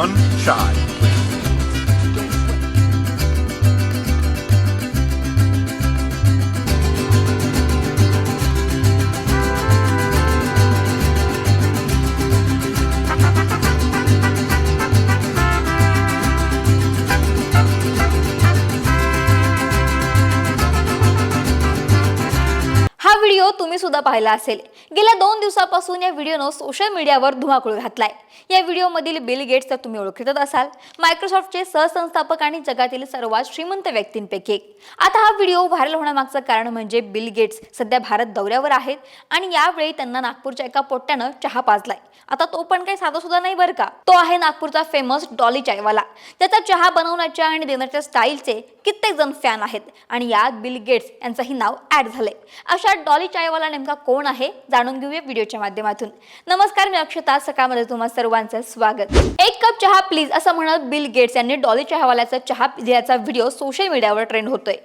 one shot. Video तुम्ही सुद्धा पाहिला असेल. गेल्या दोन दिवसापासून या व्हिडिओनं सोशल मीडियावर धुमाकूळ घातलाय. या व्हिडिओमधील बिल गेट्स तर तुम्ही ओळखतच असाल. मायक्रोसॉफ्टचे सहसंस्थापक आणि जगातील सर्वात श्रीमंत व्यक्तींपैकी एक. आता हा व्हिडिओ व्हायरल होण्यामागचं कारण म्हणजे बिल गेट्स सध्या भारत दौऱ्यावर आहेत आणि यावेळी त्यांना नागपूरच्या एका पोट्ट्यानं चहा पाजलाय. आता तो पण काही साधा सुद्धा नाही बरं का? तो आहे नागपूरचा फेमस डॉली चायवाला. त्याचा चहा बनवण्याच्या आणि देण्याच्या स्टाईलचे कित्येक जण फॅन आहेत आणि यात बिल गेट्स यांचंही नाव ऍड झालंय. अशा डॉली चायवाला नेमका कोण आहे जाणून घेऊया व्हिडिओच्या माध्यमातून. नमस्कार मी अक्षता. सकाळमध्ये तुम्हा सर्वांचं स्वागत. एक कप चहा प्लीज असं म्हणत बिल गेट्स यांनी डॉली चहावाल्याचा चहा पिल्याचा व्हिडिओ सोशल मीडियावर ट्रेंड होतोय.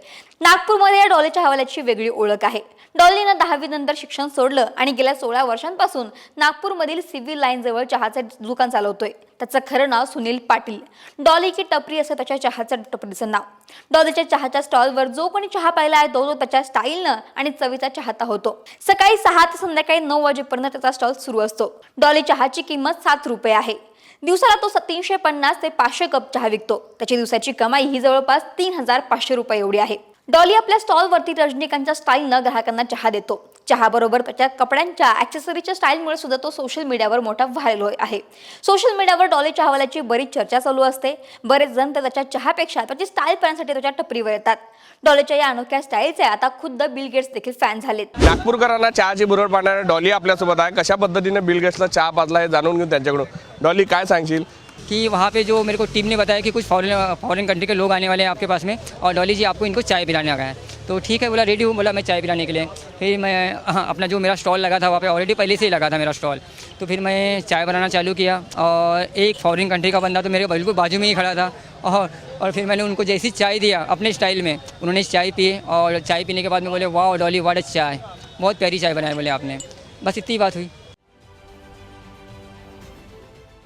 नागपूरमध्ये या डॉली चहावाल्याची वेगळी ओळख आहे. डॉलीनं दहावी नंतर शिक्षण सोडलं आणि गेल्या सोळा वर्षांपासून नागपूरमधील सिव्हिल लाईन जवळ चहाचं दुकान चालवतोय. त्याचं खरं नाव सुनील पाटील. डॉली की टपरी असं त्याच्या चहाचं टपरीचं नाव. डॉलीच्या चहाच्या स्टॉलवर जो कोणी चहा पाहिला आहे तो तो त्याच्या स्टाईलनं आणि चवीचा चाहता होतो. सकाळी सहा ते संध्याकाळी नऊ वाजेपर्यंत त्याचा स्टॉल सुरू असतो. डॉली चहाची किंमत सात रुपये आहे. दिवसाला तो स- तीनशे पन्नास ते पाचशे कप चहा विकतो. त्याची दिवसाची कमाई ही जवळपास तीन हजार पाचशे रुपये एवढी आहे. डॉली आपल्या स्टॉलवरती रजनीकांतच्या स्टाईलनं ग्राहकांना चहा देतो. चहाबरोबर त्याच्या कपड्यांच्या ॲक्सेसरीच्या स्टाईलमुळे सुद्धा तो सोशल मीडियावर मोठा व्हायरल आहे. सोशल मीडियावर डॉली चहावाल्याची बरीच चर्चा चालू असते. बरेच जण तर त्याच्या चहापेक्षा त्याची स्टाईल पाहण्यासाठी त्याच्या टपरीवर येतात. डॉलीच्या या अनोख्या स्टाईलचे आता खुद्द बिल गेट्स देखील फॅन झालेत. नागपूरकरांना चहाची बरोबर पाहणाऱ्या डॉली आपल्यासोबत आहे. कशा पद्धतीने बिल गेट्सला चहा पाजला हे जाणून घेऊ त्यांच्याकडून. डॉली काय सांगशील? कि वहाँ पे जो मेरे को टीम ने बताया कि कुछ फॉरेन फॉरेन कंट्री के लोग आने वाले हैं आपके पास में और डॉली जी आपको इनको चाय पिलाने आ गया है। तो ठीक है बोला रेडी हूँ बोला मैं चाय पिलाने के लिए। फिर मैं हाँ, अपना जो मेरा स्टॉल लगा था वहाँ पे ऑलरेडी पहले से ही लगा था मेरा स्टॉल तो फिर मैं चाय बनाना चालू किया और एक फॉरेन कंट्री का बंदा तो मेरे बिल्कुल बाजू में ही खड़ा था और और फिर मैंने उनको जैसी चाय दिया अपने स्टाइल में उन्होंने चाय पी और चाय पीने के बाद में बोले वाह डॉली वाट चाय बहुत प्यारी चाय बनाई बोले आपने। बस इतनी बात हुई।